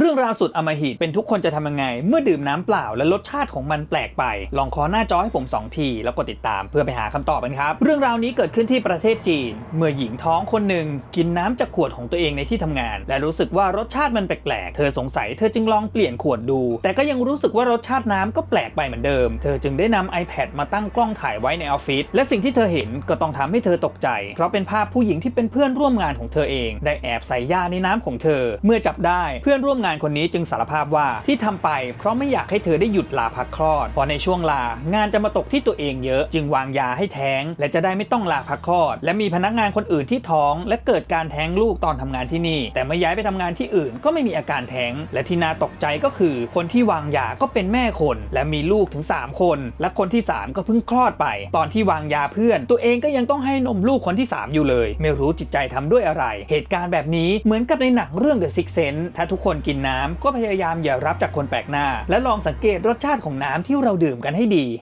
เรื่องราวสุดอมหิตเป็นทุกคนจะทำยังไง เมื่อดื่มน้ำเปล่าและรสชาติของมันแปลกไป ลองขอหน้าจอให้ผม 2 ที แล้วกดติดตามเพื่อไปหาคำตอบกันครับ เรื่องราวนี้เกิดขึ้นที่ประเทศจีน เมื่อหญิงท้องคนหนึ่งกินน้ำจากขวดของตัวเองในที่ทำงาน และรู้สึกว่ารสชาติมันแปลกๆ เธอสงสัยเธอจึงลองเปลี่ยนขวดดู แต่ก็ยังรู้สึกว่ารสชาติน้ำก็แปลกไปเหมือนเดิม เธอจึงได้นำ iPad มาตั้งกล้องถ่ายไว้ในออฟฟิศและสิ่งที่เธอเห็นก็ต้องทำให้เธอตกใจ เพราะเป็นภาพผู้หญิงที่เป็นเพื่อนร่วมงานของเธอเอง ได้แอบใส่ยาในน้ำของเธอ เมื่อจับได้เพื่อนร่วมงานานคนนี้จึงสารภาพว่าที่ทำไป เพราะไม่อยากให้เธอได้หยุดลาพักคลอดเพราะในช่วงลางานจะมาตกที่ตัวเองเยอะ จึงวางยาให้แท้ง และจะได้ไม่ต้องลาพักคลอด และมีพนักงานคนอื่นที่ท้อง และเกิดการแท้งลูกตอนทำงานที่นี่ แต่เมื่อย้ายไปทำงานที่อื่น ก็ไม่มีอาการแท้ง และที่น่าตกใจก็คือ คนที่วางยาก็เป็นแม่คน และมีลูกถึง 3 คน และคนที่ 3 ก็เพิ่งคลอดไป ตอนที่วางยาเพื่อน ตัวเองก็ยังต้องให้นมลูกคนที่ 3 อยู่เลย ไม่รู้จิตใจทำด้วยอะไร เหตุการณ์แบบนี้เหมือนกับในหนังเรื่อง The Sixth Sense ถ้าทุกคนกินน้ำก็พยายามอย่ารับจากคนแปลกหน้า และลองสังเกตรสชาติของน้ำที่เราดื่มกันให้ดี